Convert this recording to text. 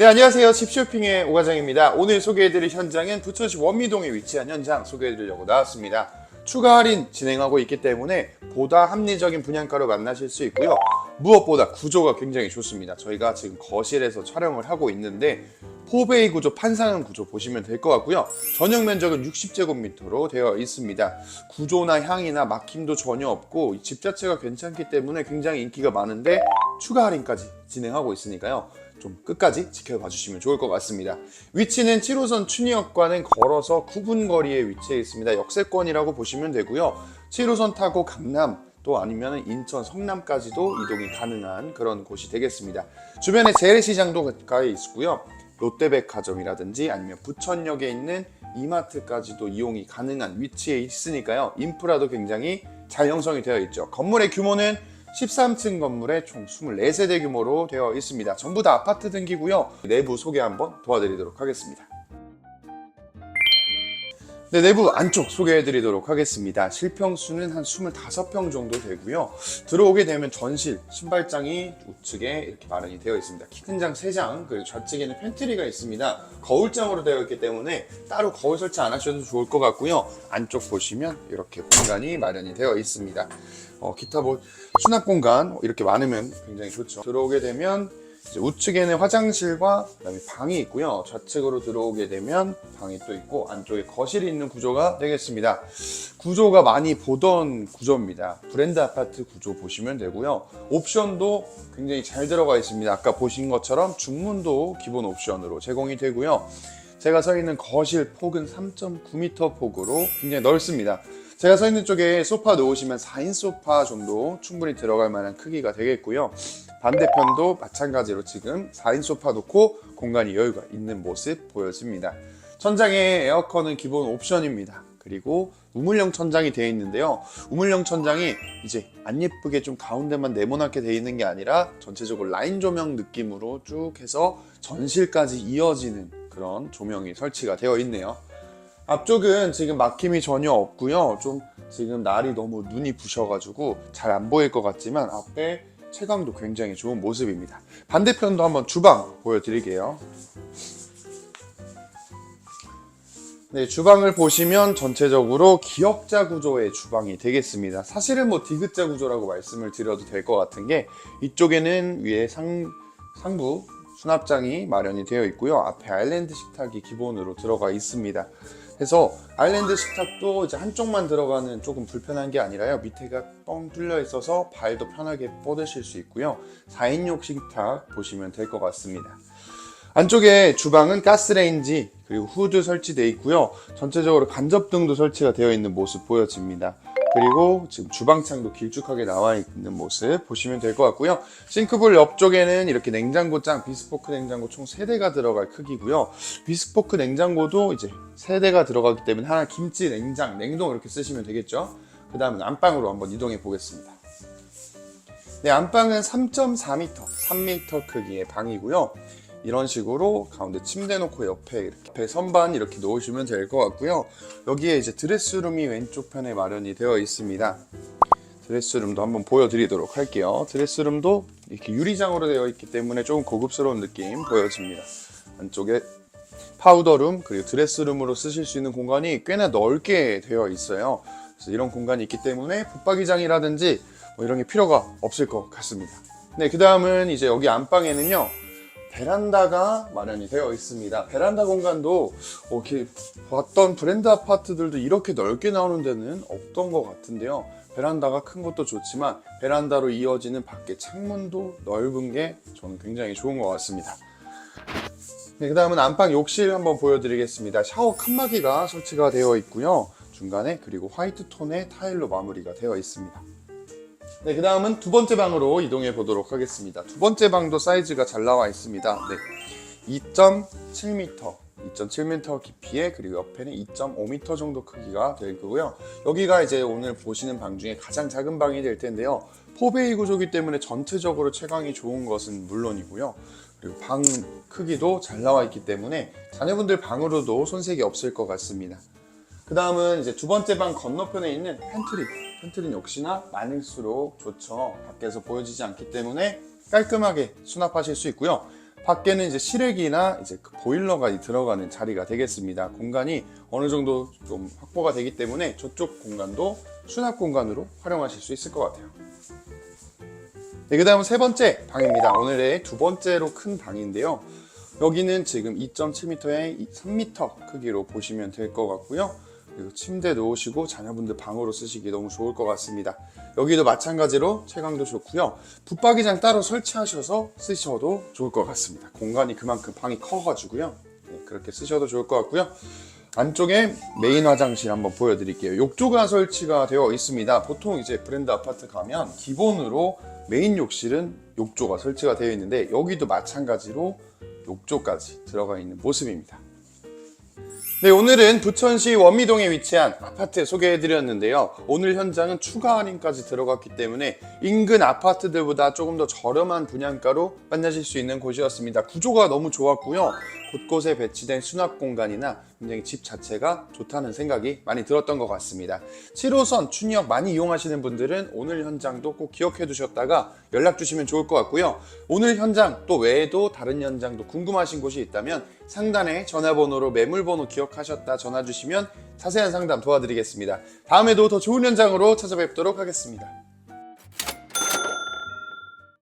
네, 안녕하세요. 집쇼핑의 오과장입니다. 오늘 소개해드릴 현장은 부천시 원미동에 위치한 현장 소개해드리려고 나왔습니다. 추가 할인 진행하고 있기 때문에 보다 합리적인 분양가로 만나실 수 있고요. 무엇보다 구조가 굉장히 좋습니다. 저희가 지금 거실에서 촬영을 하고 있는데 포베이 구조, 판상은 구조 보시면 될 것 같고요. 전용 면적은 60제곱미터로 되어 있습니다. 구조나 향이나 막힘도 전혀 없고 이집 자체가 괜찮기 때문에 굉장히 인기가 많은데 추가 할인까지 진행하고 있으니까요. 좀 끝까지 지켜봐 주시면 좋을 것 같습니다. 위치는 7호선 춘희역과는 걸어서 9분 거리에 위치해 있습니다. 역세권이라고 보시면 되고요. 7호선 타고 강남 또 아니면 인천 성남까지도 이동이 가능한 그런 곳이 되겠습니다. 주변에 재래시장도 가까이 있고요. 롯데백화점이라든지 아니면 부천역에 있는 이마트까지도 이용이 가능한 위치에 있으니까요. 인프라도 굉장히 잘 형성이 되어 있죠. 건물의 규모는 13층 건물에 총 24세대 규모로 되어 있습니다. 전부 다 아파트 등기고요. 내부 소개 한번 도와드리도록 하겠습니다. 네, 내부 안쪽 소개해 드리도록 하겠습니다. 실평수는 한 25평 정도 되고요. 들어오게 되면 전실, 신발장이 우측에 이렇게 마련이 되어 있습니다. 키 큰 장 3장, 그리고 좌측에는 팬트리가 있습니다. 거울장으로 되어 있기 때문에 따로 거울 설치 안 하셔도 좋을 것 같고요. 안쪽 보시면 이렇게 공간이 마련이 되어 있습니다. 어, 기타 뭐 수납 공간 이렇게 많으면 굉장히 좋죠. 들어오게 되면 우측에는 화장실과 그다음에 방이 있고요. 좌측으로 들어오게 되면 방이 또 있고 안쪽에 거실이 있는 구조가 되겠습니다. 구조가 많이 보던 구조입니다. 브랜드 아파트 구조 보시면 되고요. 옵션도 굉장히 잘 들어가 있습니다. 아까 보신 것처럼 중문도 기본 옵션으로 제공이 되고요. 제가 서 있는 거실 폭은 3.9m 폭으로 굉장히 넓습니다. 제가 서 있는 쪽에 소파 놓으시면 4인 소파 정도 충분히 들어갈 만한 크기가 되겠고요. 반대편도 마찬가지로 지금 4인 소파 놓고 공간이 여유가 있는 모습 보여집니다. 천장에 에어컨은 기본 옵션입니다. 그리고 우물형 천장이 되어 있는데요. 우물형 천장이 이제 안 예쁘게 좀 가운데만 네모나게 되어 있는 게 아니라 전체적으로 라인 조명 느낌으로 쭉 해서 전실까지 이어지는 그런 조명이 설치가 되어 있네요. 앞쪽은 지금 막힘이 전혀 없고요. 좀 지금 날이 너무 눈이 부셔가지고 잘 안 보일 것 같지만 앞에 채광도 굉장히 좋은 모습입니다. 반대편도 한번 주방 보여드릴게요. 네, 주방을 보시면 전체적으로 기역자 구조의 주방이 되겠습니다. 사실은 뭐 디귿자 구조라고 말씀을 드려도 될 것 같은 게 이쪽에는 위에 상, 상부 수납장이 마련이 되어 있고요. 앞에 아일랜드 식탁이 기본으로 들어가 있습니다. 그래서 아일랜드 식탁도 이제 한쪽만 들어가는 조금 불편한 게 아니라요. 밑에가 뻥 뚫려 있어서 발도 편하게 뻗으실 수 있고요. 4인용 식탁 보시면 될 것 같습니다. 안쪽에 주방은 가스레인지 그리고 후드 설치되어 있고요. 전체적으로 간접등도 설치가 되어 있는 모습 보여집니다. 그리고 지금 주방창도 길쭉하게 나와 있는 모습 보시면 될 것 같고요. 싱크볼 옆쪽에는 이렇게 냉장고장, 비스포크 냉장고 총 3대가 들어갈 크기고요. 비스포크 냉장고도 이제 3대가 들어가기 때문에 하나 김치, 냉장, 냉동 이렇게 쓰시면 되겠죠. 그 다음은 안방으로 한번 이동해 보겠습니다. 네, 안방은 3.4m, 3m 크기의 방이고요. 이런 식으로 가운데 침대 놓고 옆에 이렇게 선반 이렇게 놓으시면 될 것 같고요. 여기에 이제 드레스룸이 왼쪽 편에 마련이 되어 있습니다. 드레스룸도 한번 보여드리도록 할게요. 드레스룸도 이렇게 유리장으로 되어 있기 때문에 조금 고급스러운 느낌 보여집니다. 안쪽에 파우더룸 그리고 드레스룸으로 쓰실 수 있는 공간이 꽤나 넓게 되어 있어요. 그래서 이런 공간이 있기 때문에 붙박이장이라든지 뭐 이런 게 필요가 없을 것 같습니다. 네, 그 다음은 이제 여기 안방에는요. 베란다가 마련이 되어 있습니다. 베란다 공간도 어, 이렇게 봤던 브랜드 아파트들도 이렇게 넓게 나오는 데는 없던 것 같은데요. 베란다가 큰 것도 좋지만 베란다로 이어지는 밖에 창문도 넓은 게 저는 굉장히 좋은 것 같습니다. 네, 그 다음은 안방 욕실 한번 보여드리겠습니다. 샤워 칸막이가 설치가 되어 있고요. 중간에 그리고 화이트 톤의 타일로 마무리가 되어 있습니다. 네, 그 다음은 두 번째 방으로 이동해 보도록 하겠습니다. 두 번째 방도 사이즈가 잘 나와 있습니다. 네, 2.7m, 2.7m 깊이에 그리고 옆에는 2.5m 정도 크기가 될 거고요. 여기가 이제 오늘 보시는 방 중에 가장 작은 방이 될 텐데요. 포베이 구조기 때문에 전체적으로 채광이 좋은 것은 물론이고요. 그리고 방 크기도 잘 나와 있기 때문에 자녀분들 방으로도 손색이 없을 것 같습니다. 그 다음은 이제 두 번째 방 건너편에 있는 팬트리. 팬트리는 역시나 많을수록 좋죠. 밖에서 보여지지 않기 때문에 깔끔하게 수납하실 수 있고요. 밖에는 이제 실외기나 이제 그 보일러가 들어가는 자리가 되겠습니다. 공간이 어느 정도 좀 확보가 되기 때문에 저쪽 공간도 수납 공간으로 활용하실 수 있을 것 같아요. 네, 그 다음은 세 번째 방입니다. 오늘의 두 번째로 큰 방인데요. 여기는 지금 2.7m에 3m 크기로 보시면 될 것 같고요. 침대 놓으시고 자녀분들 방으로 쓰시기 너무 좋을 것 같습니다. 여기도 마찬가지로 채광도 좋고요. 붙박이장 따로 설치하셔서 쓰셔도 좋을 것 같습니다. 공간이 그만큼 방이 커가지고요. 네, 그렇게 쓰셔도 좋을 것 같고요. 안쪽에 메인 화장실 한번 보여드릴게요. 욕조가 설치가 되어 있습니다. 보통 이제 브랜드 아파트 가면 기본으로 메인 욕실은 욕조가 설치가 되어 있는데 여기도 마찬가지로 욕조까지 들어가 있는 모습입니다. 네, 오늘은 부천시 원미동에 위치한 아파트 소개해드렸는데요. 오늘 현장은 추가 할인까지 들어갔기 때문에 인근 아파트들보다 조금 더 저렴한 분양가로 만나실 수 있는 곳이었습니다. 구조가 너무 좋았고요. 곳곳에 배치된 수납 공간이나 굉장히 집 자체가 좋다는 생각이 많이 들었던 것 같습니다. 7호선 춘역 많이 이용하시는 분들은 오늘 현장도 꼭 기억해 두셨다가 연락 주시면 좋을 것 같고요. 오늘 현장 또 외에도 다른 현장도 궁금하신 곳이 있다면 상단에 전화번호로 매물번호 기억하셨다 전화 주시면 자세한 상담 도와드리겠습니다. 다음에도 더 좋은 현장으로 찾아뵙도록 하겠습니다.